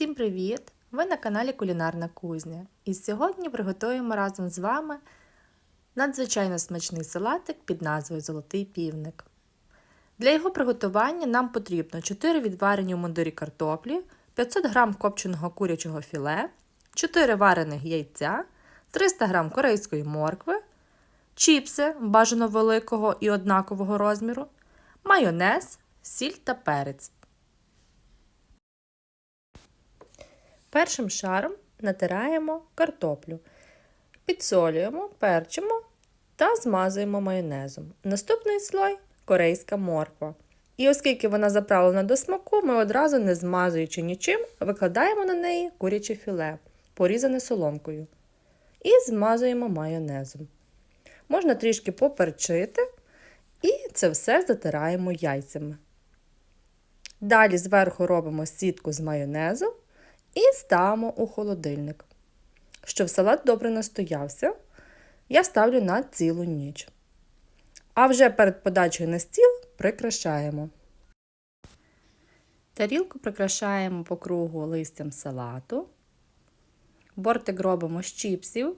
Всім привіт! Ви на каналі Кулінарна Кузня. І сьогодні приготуємо разом з вами надзвичайно смачний салатик під назвою Золотий півник. Для його приготування нам потрібно 4 відварені у мундирі картоплі, 500 г копченого курячого філе, 4 варених яйця, 300 г корейської моркви, чіпси бажано великого і однакового розміру, майонез, сіль та перець. Першим шаром натираємо картоплю, підсолюємо, перчимо та змазуємо майонезом. Наступний слой корейська морква. І оскільки вона заправлена до смаку, ми одразу, не змазуючи нічим, викладаємо на неї куряче філе, порізане соломкою. І змазуємо майонезом. Можна трішки поперчити, і це все затираємо яйцями. Далі зверху робимо сітку з майонезу і ставимо у холодильник. Щоб салат добре настоявся, я ставлю на цілу ніч. А вже перед подачею на стіл прикрашаємо. Тарілку прикрашаємо по кругу листям салату. Бортик робимо з чіпсів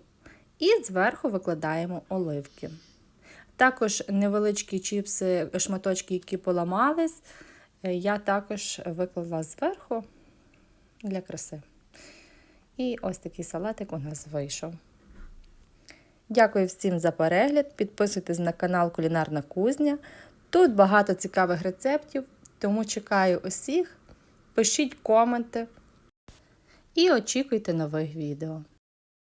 і зверху викладаємо оливки. Також невеличкі чіпси, шматочки, які поламались, я також виклала зверху для краси. І ось такий салатик у нас вийшов. Дякую всім за перегляд. Підписуйтесь на канал Кулінарна Кузня. Тут багато цікавих рецептів, тому чекаю усіх. Пишіть коменти і очікуйте нових відео.